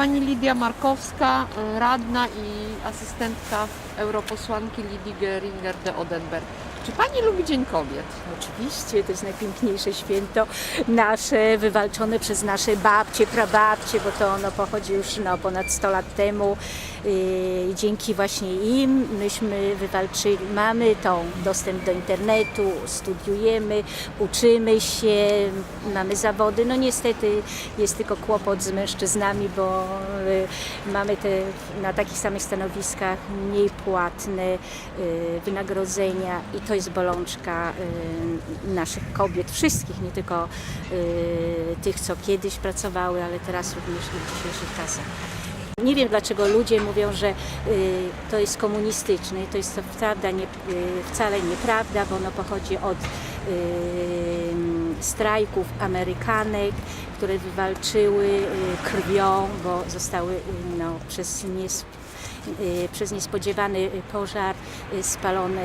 Pani Lidia Markowska, y, radna i asystentka europosłanki Lidii Geringer de Odenberg. Czy Pani lubi Dzień Kobiet? Oczywiście, to jest najpiękniejsze święto nasze, wywalczone przez nasze babcie, prababcie, bo to ono pochodzi już no, ponad 100 lat temu. Dzięki właśnie im myśmy wywalczyli, mamy tą dostęp do internetu, studiujemy, uczymy się, mamy zawody. No niestety jest tylko kłopot z mężczyznami, bo yy, mamy te na takich samych stanowiskach mniej płatne yy, wynagrodzenia i to jest bolączka y, naszych kobiet, wszystkich, nie tylko y, tych, co kiedyś pracowały, ale teraz również i w dzisiejszych czasach. Nie wiem, dlaczego ludzie mówią, że y, to jest komunistyczne. To jest to prawda, nie, wcale nieprawda, bo ono pochodzi od strajków Amerykanek, które wywalczyły y, krwią, bo zostały y, no, przez nies, y, przez niespodziewany pożar spalone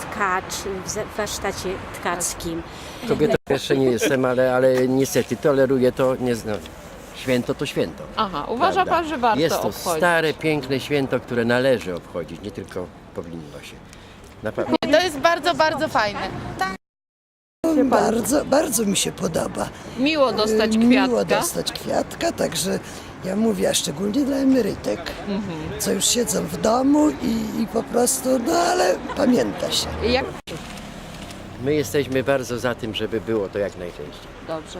tkacz w warsztacie tkackim. Kobietą jeszcze nie jestem, ale, ale niestety toleruję to, nie znam. Święto to święto. Aha, uważa prawda? Pan, że warto Jest to obchodzić? stare, piękne święto, które należy obchodzić, nie tylko powinno się. Naprawdę. To jest bardzo, bardzo fajne. Bardzo, bardzo mi się podoba. Miło dostać kwiatka. Miło dostać kwiatka, także ja mówię, a szczególnie dla emerytek, co już siedzą w domu i, i po prostu, no ale pamięta się. Jak My jesteśmy bardzo za tym, żeby było to jak najczęściej. dobrze.